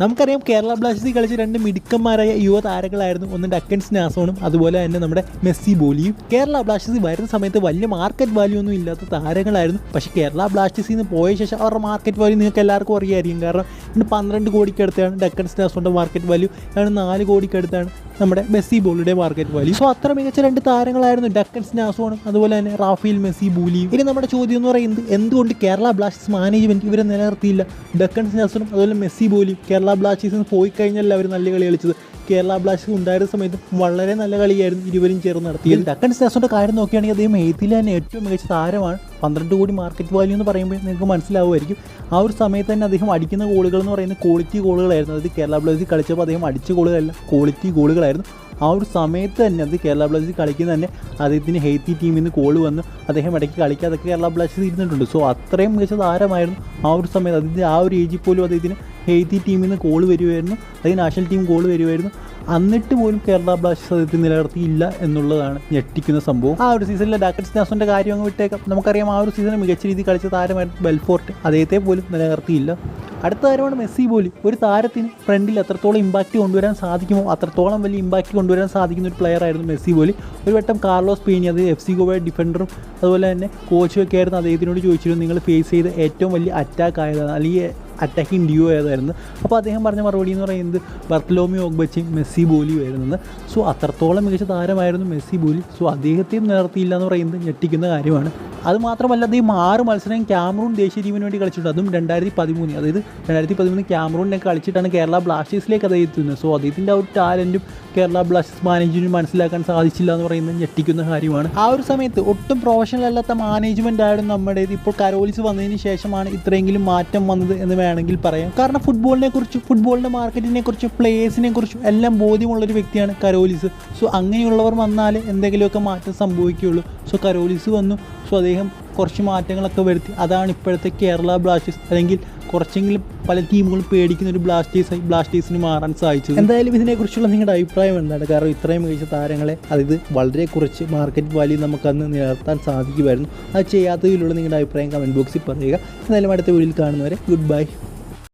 നമുക്കറിയാം കേരള ബ്ലാസ്റ്റേഴ്സിൽ കളിച്ച രണ്ട് മിടുക്കന്മാരായ യുവ താരങ്ങളായിരുന്നു ഒന്ന് ഡക്കൻസ് നാസോണും അതുപോലെ തന്നെ നമ്മുടെ മെസ്സി ബോലിയും. കേരള ബ്ലാസ്റ്റേഴ്സ് വരുന്ന സമയത്ത് വലിയ മാർക്കറ്റ് വാല്യൂ ഒന്നും ഇല്ലാത്ത താരങ്ങളായിരുന്നു. പക്ഷേ കേരള ബ്ലാസ്റ്റേഴ്സിൽ നിന്ന് പോയ ശേഷം അവരുടെ മാർക്കറ്റ് വാല്യൂ നിങ്ങൾക്ക് എല്ലാവർക്കും അറിയായിരിക്കും. കാരണം ഇന്ന് പന്ത്രണ്ട് കോടിക്കടുത്താണ് ഡക്കൻസ് സ്റ്റാർസിന്റെ മാർക്കറ്റ് വാല്യൂ ആണ് നാല് കോടിക്കടുത്താണ് നമ്മുടെ മെസ്സി ബോളിയുടെ മാർക്കറ്റ് വാല്യൂ സോ അത്ര മികച്ച രണ്ട് താരങ്ങളായിരുന്നു ഡക്കൻസ് നാസോണും അതുപോലെ തന്നെ റാഫേൽ മെസ്സി ബൂലിയും. ഇനി നമ്മുടെ ചോദ്യം എന്ന് പറയുന്നത് എന്തുകൊണ്ട് കേരള ബ്ലാസ്റ്റേഴ്സ് മാനേജ്മെന്റ് ഇവരെ നിലനിർത്തിയില്ല? ഡക്കൻസ് സ്റ്റാസോണും അതുപോലെ മെസ്സി ബോലിയും. കേരള ബ്ലാസ്റ്റേഴ്സിന് പോയി കഴിഞ്ഞാൽ അവർ നല്ല കളി കളിച്ചത് കേരള ബ്ലാസ്റ്റേഴ്സ് ഉണ്ടായിരുന്ന സമയത്ത് വളരെ നല്ല കളിയായിരുന്നു ഇരുവരും ചേർന്ന് നടത്തിയത്. ഡക്കൻ സ്റ്റാസോന്റെ കാര്യം നോക്കുകയാണെങ്കിൽ അദ്ദേഹം എയ്ത്തിൽ തന്നെ ഏറ്റവും മികച്ച താരമാണ്. പന്ത്രണ്ട് കോടി മാർക്കറ്റ് വാല്യൂ എന്ന് പറയുമ്പോൾ നിങ്ങൾക്ക് മനസ്സിലാവുമായിരിക്കും. ആ ഒരു സമയത്ത് തന്നെ അദ്ദേഹം അടിക്കുന്ന ഗോളുകൾ എന്ന് പറയുന്നത് ക്വാളിറ്റി ഗോളുകളായിരുന്നു. അതായത് കേരള ബ്ലാസ്റ്റേഴ്സ് കളിച്ചപ്പോൾ അദ്ദേഹം അടിച്ച ഗോളുകളല്ല ക്വാളിറ്റി ഗോളുകളായിരുന്നു. ആ ഒരു സമയത്ത് തന്നെ അത് കേരള ബ്ലാസ്റ്റേഴ്സ് കളിക്കുന്ന തന്നെ അദ്ദേഹത്തിന് ഹെയ്ത്തി ടീമിൽ നിന്ന് കോൾ വന്ന് അദ്ദേഹം ഇടയ്ക്ക് കളിക്കാതൊക്കെ കേരള ബ്ലാസ്റ്റേഴ്സ് ഇരുന്നിട്ടുണ്ട്. സോ അത്രയും മികച്ച താരമായിരുന്നു ആ ഒരു സമയത്ത്. അതിന്റെ ആ ഒരു ഏജിൽ പോലും അദ്ദേഹത്തിന് ഹെയ്ത്തി ടീമിൽ നിന്ന് കോൾ വരുമായിരുന്നു അല്ലെങ്കിൽ നാഷണൽ ടീം കോൾ വരുമായിരുന്നു എന്നിട്ട് പോലും കേരള ബ്ലാസ്റ്റേഴ്സ് അദ്ദേഹത്തിന് നിലനിർത്തിയില്ല എന്നുള്ളതാണ് ഞെട്ടിക്കുന്ന സംഭവം. ആ ഒരു സീസണിലെ ഡാക്കറ്റ് നാസോന്റെ കാര്യം അങ്ങ് വിട്ടേക്കാം. നമുക്കറിയാം ആ ഒരു സീസണിൽ മികച്ച രീതിയിൽ കളിച്ച താരമായിരുന്നു ബെൽഫോർട്ട്. അദ്ദേഹത്തെ പോലും നിലനിർത്തിയില്ല. അടുത്ത താരമാണ് മെസ്സി പോലും. ഒരു താരത്തിന് ഫ്രണ്ടിൽ എത്രത്തോളം ഇമ്പാക്റ്റ് കൊണ്ടുവരാൻ സാധിക്കുമോ അത്രത്തോളം വലിയ ഇമ്പാക്റ്റ് കൊണ്ടുവരാൻ സാധിക്കുന്ന ഒരു പ്ലെയർ ആയിരുന്നു മെസ്സി പോലും. ഒരു വട്ടം കാർലോസ് പീനി അത് എഫ് സി ഗോവയുടെ ഡിഫൻഡറും അതുപോലെ തന്നെ കോച്ചും ഒക്കെ ആയിരുന്നു അദ്ദേഹത്തിനോട് ചോദിച്ചിരുന്നു നിങ്ങൾ ഫേസ് ചെയ്ത ഏറ്റവും വലിയ അറ്റാക്ക് ആയതാണ്? അല്ലെങ്കിൽ അറ്റാക്കിംഗ് ഡ്യൂ ഏതായിരുന്നു? അപ്പോൾ അദ്ദേഹം പറഞ്ഞ മറുപടി എന്ന് പറയുന്നത് ബർത്തലോമി ഓഗ്ബച്ചയും മെസ്സി ബോലിയും ആയിരുന്നത് സോ അത്രത്തോളം മികച്ച താരമായിരുന്നു മെസ്സി ബോലി. സോ അദ്ദേഹത്തെയും നിലർത്തിയില്ല എന്ന് പറയുന്നത് ഞെട്ടിക്കുന്ന കാര്യമാണ്. അത് മാത്രമല്ല അദ്ദേഹം ആറ് മത്സരം ക്യാമറൂൺ ദേശീയ ടീമിന് വേണ്ടി കളിച്ചിട്ടുണ്ട്. അതും രണ്ടായിരത്തി പതിമൂന്ന് അതായത് രണ്ടായിരത്തി പതിമൂന്ന് ക്യാമറൂണിനൊക്കെ കളിച്ചിട്ടാണ് കേരള ബ്ലാസ്റ്റേഴ്സിലേക്ക് അദ്ദേഹം എത്തുന്നത്. സോ അദ്ദേഹത്തിന്റെ ആ ഒരു ടാലന്റും കേരള ബ്ലാസ്റ്റേഴ്സ് മാനേജ്മെന്റ് മനസ്സിലാക്കാൻ സാധിച്ചില്ല എന്ന് പറയുന്നത് ഞെട്ടിക്കുന്ന കാര്യമാണ്. ആ ഒരു സമയത്ത് ഒട്ടും പ്രൊഫഷണൽ അല്ലാത്ത മാനേജ്മെന്റ് ആയിരുന്നു നമ്മുടെ ഇപ്പോൾ കരോലിസ് വന്നതിന് ശേഷമാണ് ഇത്രയെങ്കിലും മാറ്റം വന്നത് എന്ന് വേണമെങ്കിൽ പറയാം. കാരണം ഫുട്ബോളിനെ കുറിച്ചും ഫുട്ബോളിന്റെ മാർക്കറ്റിനെ കുറിച്ചും പ്ലേയേഴ്സിനെ കുറിച്ചും എല്ലാം ബോധ്യമുള്ളൊരു വ്യക്തിയാണ് കരോലിസ്. സോ അങ്ങനെയുള്ളവർ വന്നാൽ എന്തെങ്കിലുമൊക്കെ മാറ്റം സംഭവിക്കുകയുള്ളൂ. സോ കരോലിസ് വന്നു. സോ അദ്ദേഹം കുറച്ച് മാറ്റങ്ങളൊക്കെ വരുത്തി. അതാണ് ഇപ്പോഴത്തെ കേരള ബ്ലാസ്റ്റേഴ്സ്. അല്ലെങ്കിൽ കുറച്ചെങ്കിലും പല ടീമുകളും പേടിക്കുന്ന ഒരു ബ്ലാസ്റ്റേഴ്സ് ബ്ലാസ്റ്റേഴ്സിന് മാറാൻ സാധിച്ചത്. എന്തായാലും ഇതിനെക്കുറിച്ചുള്ള നിങ്ങളുടെ അഭിപ്രായം എന്താണ്? കാരണം ഇത്രയും മികച്ച താരങ്ങളെ അതായത് വളരെ കുറച്ച് മാർക്കറ്റ് വാല്യൂ നമുക്കന്ന് നിലനിർത്താൻ സാധിക്കുമായിരുന്നു. അത് ചെയ്യാത്തതിലുള്ള നിങ്ങളുടെ അഭിപ്രായം കമന്റ് ബോക്സിൽ പറയുക. എന്തായാലും അടുത്ത വീഡിയോയിൽ കാണുന്നവരെ ഗുഡ് ബൈ